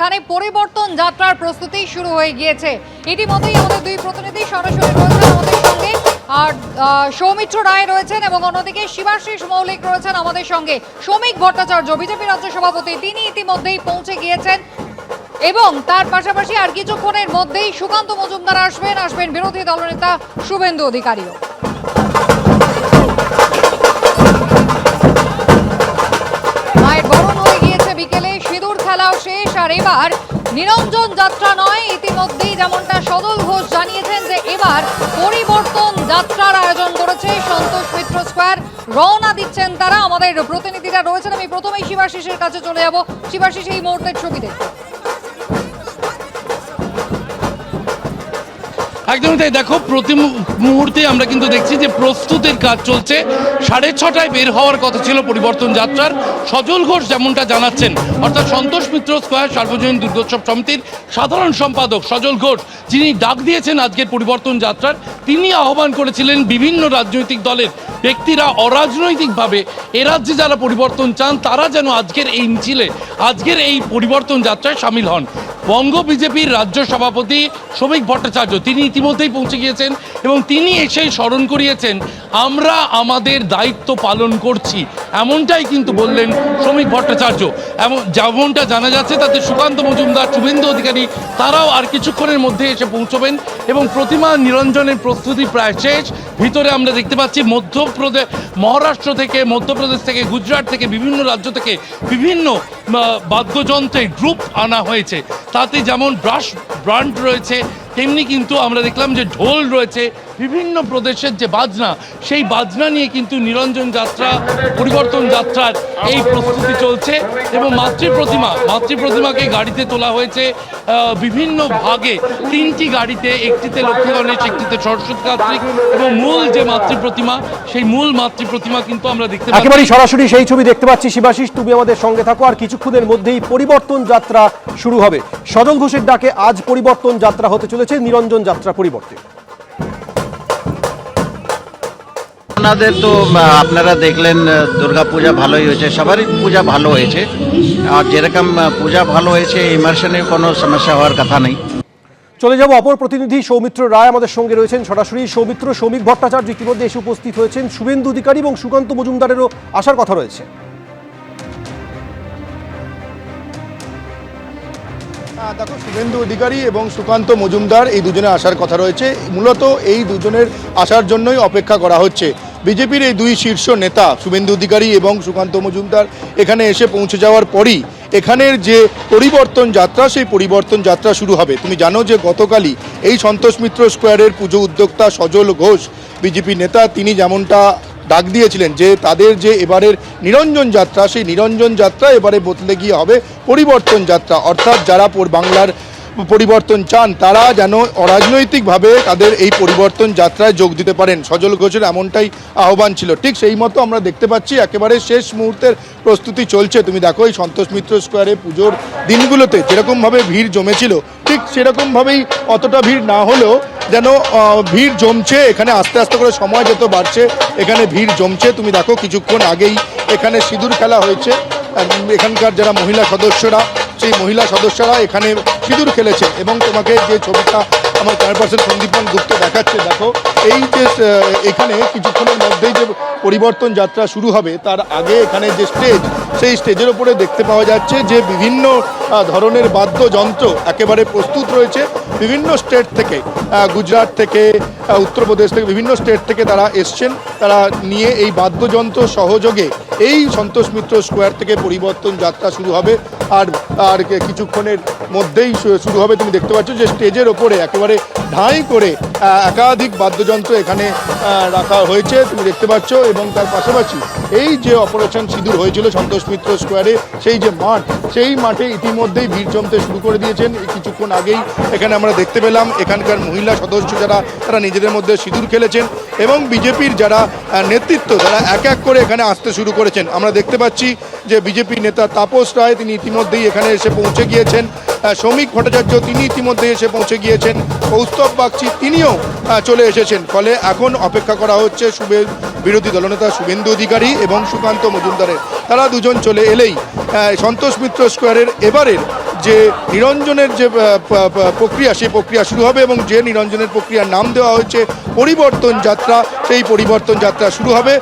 যেখানে পরিবর্তন যাত্রার প্রস্তুতি শুরু হয়ে গিয়েছে। ইতিমধ্যেই আমাদের দুই প্রতিনিধি সরাসরি রয়েছেন আমাদের সঙ্গে। আর সৌমিত্র রায় রয়েছেন এবং অন্যদিকে শিবাশিস মৌলিক রয়েছেন আমাদের সঙ্গে। শ্রমিক ভট্টাচার্য, বিজেপি রাজ্য সভাপতি, তিনি ইতিমধ্যেই পৌঁছে গিয়েছেন। এবং তার পাশাপাশি আর কিছুক্ষণের মধ্যেই সুকান্ত মজুমদার আসবেন আসবেন বিরোধী দলনেতা শুভেন্দু অধিকারীও। মায়ের বরণ হয়ে গিয়েছে বিকেলে, সিঁদুর খেলাও শেষ। আর এবার নিরঞ্জন যাত্রা নয়। ইতিমধ্যেই যেমনটা সদল ঘোষ জানিয়েছেন যে এবার পরিবর্তন যাত্রার আয়োজন করেছে সন্তোষ মিত্র স্কোয়ার। রওনা দিচ্ছেন তারা। আমাদের প্রতিনিধিরা রয়েছেন। আমি প্রথমেই শিবাশিসের কাছে চলে যাব। শিবাশিস, এই মুহূর্তের ছবি দেখতে একদমই তাই। দেখো, প্রতি মুহূর্তে আমরা কিন্তু দেখছি যে প্রস্তুতের কাজ চলছে। সাড়ে ছটায় বের হওয়ার কথা ছিল পরিবর্তন যাত্রার। সজল ঘোষ যেমনটা জানাচ্ছেন, অর্থাৎ সন্তোষ মিত্র স্কোয়ার সার্বজনীন দুর্গোৎসব সমিতির সাধারণ সম্পাদক সজল ঘোষ, যিনি ডাক দিয়েছেন আজকের পরিবর্তন যাত্রার, তিনি আহ্বান করেছিলেন বিভিন্ন রাজনৈতিক দলের ব্যক্তিরা অরাজনৈতিকভাবে এ রাজ্যে যারা পরিবর্তন চান, তারা যেন আজকের এই মিছিলে, আজকের এই পরিবর্তন যাত্রায় সামিল হন। বঙ্গ বিজেপির রাজ্য সভাপতি শ্রমিক ভট্টাচার্য, তিনি ইতিমধ্যেই পৌঁছে গিয়েছেন এবং তিনি এসে স্মরণ করিয়েছেন, আমরা আমাদের দায়িত্ব পালন করছি। এমনটাই কিন্তু বললেন শ্রমিক ভট্টাচার্য। এমন, যেমনটা জানা যাচ্ছে, তাতে সুকান্ত মজুমদার, শুভেন্দু অধিকারী, তারাও আর কিছুক্ষণের মধ্যে এসে পৌঁছবেন এবং প্রতিমা নিরঞ্জনের প্রস্তুতি প্রায় শেষ। ভিতরে আমরা দেখতে পাচ্ছি মধ্যপ্রদেশ মহারাষ্ট্র থেকে, মধ্যপ্রদেশ থেকে, গুজরাট থেকে, বিভিন্ন রাজ্য থেকে বিভিন্ন বাদ্যযন্ত্রের গ্রুপ আনা হয়েছে। তাতে যেমন ব্রাশ ব্রান্ড রয়েছে, তেমনি কিন্তু আমরা দেখলাম যে ঢোল রয়েছে বিভিন্ন প্রদেশের যে বাজনা, সেই বাজনা নিয়ে কিন্তু নিরঞ্জন যাত্রা, পরিবর্তন যাত্রার এই প্রস্তুতি চলছে এবং মাতৃ প্রতিমা, মাতৃ প্রতিমাকে গাড়িতে তোলা হয়েছে বিভিন্ন ভাগে। তিনটি গাড়িতে, একটিতে লক্ষ্মী গণেশ, একটিতে সরস্বতী কার্তিক এবং মূল যে মাতৃ প্রতিমা, সেই মূল মাতৃ প্রতিমা কিন্তু আমরা দেখতে পাচ্ছি। একেবারেই সরাসরি সেই ছবি দেখতে পাচ্ছি। শিবাশিস, তুমি আমাদের সঙ্গে থাকো আর কিছুক্ষণের মধ্যেই পরিবর্তন যাত্রা শুরু হবে। সজল ঘোষের ডাকে আজ পরিবর্তন যাত্রা হতে চলেছে। নিরঞ্জন যাত্রা পরিবর্তে। আপনাদের তো আপনারা দেখলেন দুর্গা পূজা ভালোই হয়েছে সবারই পূজা ভালো হয়েছে। আর যেরকম পূজা ভালো হয়েছে ইমার্শনে কোনো সমস্যা হওয়ার কথা নেই। চলে যাব অপর প্রতিনিধি সৌমিত্র রায় আমাদের সঙ্গে রয়েছেন সরাসরি সৌমিত্র শ্রমিক ভট্টাচার্য ইতিমধ্যে এসে উপস্থিত হয়েছেন। শুভেন্দু অধিকারী এবং সুকান্ত মজুমদারেরও আসার কথা রয়েছে। দেখো শুভেন্দু অধিকারী এবং সুকান্ত মজুমদার এই দুজনে আসার কথা রয়েছে। মূলত এই দুজনের আসার জন্যই অপেক্ষা করা হচ্ছে। বিজেপির এই দুই শীর্ষ নেতা, শুভেন্দু অধিকারী এবং সুকান্ত মজুমদার, এখানে এসে পৌঁছে যাওয়ার পরই এখানের যে পরিবর্তন যাত্রা, সেই পরিবর্তন যাত্রা শুরু হবে। তুমি জানো যে গতকালই এই সন্তোষ মিত্র স্কোয়ারের পুজো উদ্যোক্তা সজল ঘোষ, বিজেপি নেতা, তিনি যেমনটা ডাক দিয়েছিলেন যে তাদের যে এবারের নিরঞ্জন যাত্রা, সেই নিরঞ্জন যাত্রা এবারে বদলে গিয়ে হবে পরিবর্তন যাত্রা। অর্থাৎ যারা বাংলার পরিবর্তন চান, তারা যেন অরাজনৈতিকভাবে তাদের এই পরিবর্তন যাত্রায় যোগ দিতে পারেন। সজল ঘোষের এমনটাই আহ্বান ছিল। ঠিক সেই মতো আমরা দেখতে পাচ্ছি একেবারে শেষ মুহূর্তের প্রস্তুতি চলছে। তুমি দেখো এই সন্তোষ মিত্র স্কোয়ারে পুজোর দিনগুলোতে যেরকমভাবে ভিড় জমেছিল, ঠিক সেরকমভাবেই অতটা ভিড় না হলেও যেন ভিড় জমছে। এখানে আস্তে আস্তে করে সময় যত বাড়ছে, এখানে ভিড় জমছে। তুমি দেখো কিছুক্ষণ আগেই এখানে সিঁদুর খেলা হয়েছে। এখানকার যারা মহিলা সদস্যরা, সেই মহিলা সদস্যরা এখানে সিঁদুর খেলেছে এবং তোমাকে যে ছবিটা আমার চেয়ারপারসন সন্দীপন গুপ্ত দেখাচ্ছে, দেখো, এই যে এখানে কিছুক্ষণের মধ্যেই যে পরিবর্তন যাত্রা শুরু হবে, তার আগে এখানে যে স্টেজ সেই স্টেজের উপরে দেখতে পাওয়া যাচ্ছে যে বিভিন্ন ধরনের বাদ্যযন্ত্র একেবারে প্রস্তুত রয়েছে। বিভিন্ন স্টেট থেকে গুজরাট থেকে উত্তরপ্রদেশ থেকে বিভিন্ন স্টেট থেকে তারা এসছেন। তারা নিয়ে এই বাদ্যযন্ত্র সহযোগে এই সন্তোষ মিত্র স্কোয়ার থেকে পরিবর্তন যাত্রা শুরু হবে। আর আর কিছুক্ষণের মধ্যেই শুরু হবে। তুমি দেখতে পাচ্ছ যে স্টেজের ওপরে একেবারে ঢাই করে একাধিক বাদ্যযন্ত্র এখানে রাখা হয়েছে, তুমি দেখতে পাচ্ছ, এবং তার পাশাপাশি এই যে অপারেশন সিঁদুর হয়েছিল সন্তোষ মিত্র স্কোয়ারে, সেই যে মাঠ, সেই মাঠে ইতিমধ্যেই ভিড় জমতে শুরু করে দিয়েছেন। কিছুক্ষণ আগেই এখানে আমরা দেখতে পেলাম, এখানকার মহিলা সদস্য যারা, তারা নিজেদের মধ্যে সিঁদুর খেলেছেন, এবং বিজেপির যারা নেতৃত্ব, তারা এক এক করে এখানে আসতে শুরু করেছেন। আমরা দেখতে পাচ্ছি যে বিজেপি নেতা তাপস রায়, তিনি ইতিমধ্যেই এখানে এসে পৌঁছে গিয়েছেন। শ্রমিক ভট্টাচার্য তিনি ইতিমধ্যে এসে পৌঁছে গিয়েছেন। কৌস্তব বাগচি তিনিও চলে এসেছেন। ফলে এখন অপেক্ষা করা হচ্ছে শুভে বিরোধী দলনেতা শুভেন্দু অধিকারী এবং সুকান্ত মজুমদারের। তারা দুজন চলে এলেই সন্তোষ মিত্র স্কোয়ারের এবারের যে নিরঞ্জনের যে প্রক্রিয়া, সেই প্রক্রিয়া শুরু হবে এবং যে নিরঞ্জনের প্রক্রিয়ার নাম দেওয়া হয়েছে পরিবর্তন যাত্রা, সেই পরিবর্তন যাত্রা শুরু হবে।